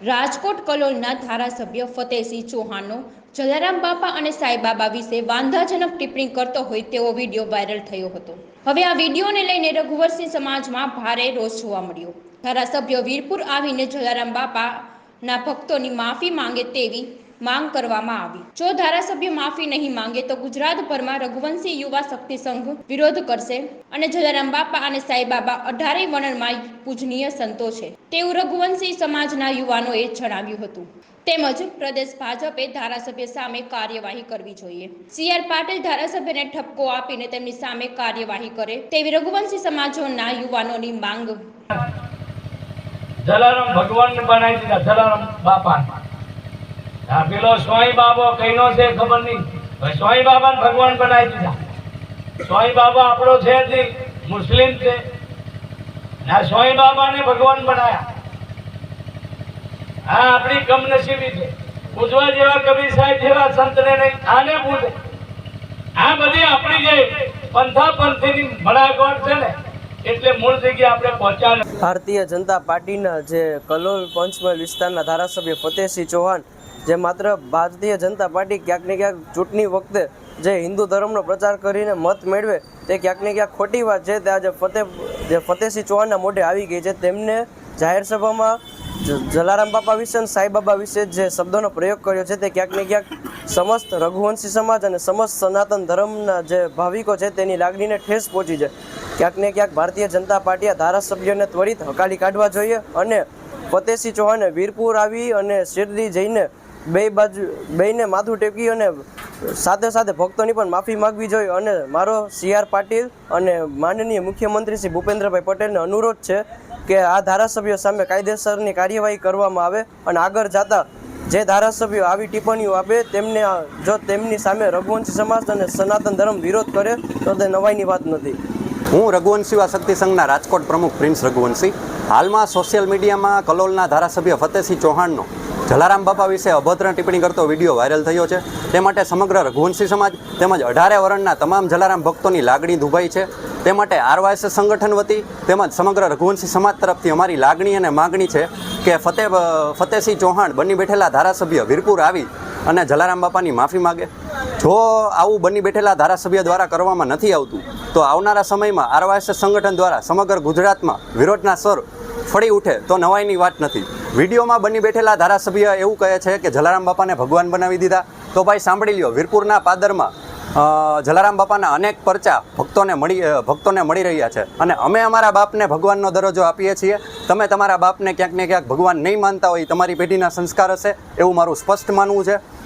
રાજકોટ કલોલના ધારાસભ્ય ફતેહસિંહ ચૌહાણનો જલારામ બાપા અને સાંઈબાબા વિશે વાંધાજનક ટિપ્પણી કરતો હોય તેવો વીડિયો વાયરલ થયો હતો. હવે આ વિડીયોને લઈને રઘુવરસિંહ સમાજમાં ભારે રોષ જોવા મળ્યો. ધારાસભ્ય વીરપુર આવીને જલારામ બાપાના ભક્તોની માફી માંગે તેવી માંગ કરવામાં આવી. જો ધારાસભ્ય માફી નહીં માંગે તો ગુજરાતભરમાં રઘુવંશી યુવા શક્તિ સંઘ વિરોધ કરશે અને જલારામ બાપા અને સાંઈબાબા અઢારેય વર્ણનમાં પૂજનીય સંતો છે. તેવું રઘુવંશી સમાજના યુવાનોએ જણાવ્યું હતું. તેમજ પ્રદેશ ભાજપે ધારાસભ્ય સામે કાર્યવાહી કરવી જોઈએ. સી આર પાટીલ ધારાસભ્યને ઠપકો આપીને તેમની સામે કાર્યવાહી કરે તેવી રઘુવંશી સમાજોના યુવાનોની માંગ. જલારામ ભગવાન બનાવી દીધા, જલારામ બાપા આ પેલો સ્વાઈ બાબો કઈનો છે ખબર નહીં. સ્વાઈ બાબા ભગવાન બનાવી દીધા. સ્વાઈ બાબા આપણો છે મુસ્લિમ છે. આ સ્વાઈ બાબાને ભગવાન બનાયા. આ આપણી કમનસીબી છે. પૂજવા જેવા કબીર સાહેબ જેવા સંતને નહીં, આને પૂજે. આ બધી આપણી જે પંથા પંથીની ભડાગોળ છે ને, એટલે મૂળ જગ્યાએ આપણે પહોંચ્યા ભારતીય જનતા પાર્ટીના જે કલોલ પંચમહાલ વિસ્તારના ધારાસભ્ય ફતેહસિંહ ચૌહાણ જે માત્ર ભારતીય જનતા પાર્ટી ક્યાંક ને ક્યાંક ચૂંટણી વખતે જે હિન્દુ ધર્મનો પ્રચાર કરીને મત મેળવે, તે ક્યાંક ને ક્યાંક ખોટી વાત છે. તે આજે ફતેહ, જે ફતેહસિંહ ચૌહાણના મોઢે આવી ગઈ છે. તેમને જાહેર સભામાં જલારામ બાપા વિશે અને સાંઈબાબા વિશે જે શબ્દોનો પ્રયોગ કર્યો છે, તે ક્યાંક ને ક્યાંક સમસ્ત રઘુવંશી સમાજ અને સમસ્ત સનાતન ધર્મના જે ભાવિકો છે, તેની લાગણીને ઠેસ પહોંચી છે. ક્યાંક ને ક્યાંક ભારતીય જનતા પાર્ટીએ ધારાસભ્યોને ત્વરિત હકાલી કાઢવા જોઈએ અને ફતેહસિંહ ચૌહાણે વીરપુર આવી અને શિરડી જઈને બે બાજુ બેયને માથું ટેકી અને સાથે સાથે ભક્તોની પણ માફી માગવી જોઈએ અને મારો સી આર પાટીલ અને માનનીય મુખ્યમંત્રી શ્રી ભૂપેન્દ્રભાઈ પટેલને અનુરોધ છે કે આ ધારાસભ્યો સામે કાયદેસરની કાર્યવાહી કરવામાં આવે અને આગળ જતા જે ધારાસભ્યો આવી ટિપ્પણીઓ આપે તેમને જો તેમની સામે રઘુવંશી સમાજ અને સનાતન ધર્મ વિરોધ કરે, તો તે નવાઈની વાત નથી. હું રઘુવંશી શક્તિ સંઘના રાજકોટ પ્રમુખ પ્રિન્સ રઘુવંશી. હાલમાં સોશિયલ મીડિયામાં કલોલના ધારાસભ્ય ફતેહસિંહ ચૌહાણનો જલારામ બાપા વિશે અભદ્ર ટિપ્પણી કરતો વીડિયો વાયરલ થયો છે. તે માટે સમગ્ર રઘુવંશી સમાજ તેમજ અઢારે વર્ણના તમામ જલારામ ભક્તોની લાગણી દુભાઈ છે. તે માટે આરવાયસ સંગઠન વતી તેમજ સમગ્ર રઘુવંશી સમાજ તરફથી અમારી લાગણી અને માગણી છે કે ફતેહ, ફતેહસિંહ ચૌહાણ બની બેઠેલા ધારાસભ્ય વીરપુર આવી અને જલારામ બાપાની માફી માગે. જો આવું બની બેઠેલા ધારાસભ્ય દ્વારા કરવામાં નથી આવતું, તો આવનારા સમયમાં આરવાયસ સંગઠન દ્વારા સમગ્ર ગુજરાતમાં વિરોધના સ્વર ફળી ઉઠે તો નવાઈની વાત નથી. વિડીયોમાં બની બેઠેલા ધારાસભ્ય એવું કહે છે કે જલારામ બાપાને ભગવાન બનાવી દીધા. તો ભાઈ સાંભળી લ્યો, વીરપુરના પાદરમાં જલારામ બાપાના અનેક પરચા ભક્તોને મળી ભક્તોને મળી રહ્યા છે. અને અમે અમારા બાપને ભગવાનનો દરજ્જો આપીએ છીએ. તમે તમારા બાપને ક્યાંક ને ક્યાંક ભગવાન નહીં માનતા હોય, તમારી પેઢીના સંસ્કાર હશે એવું મારું સ્પષ્ટ માનવું છે.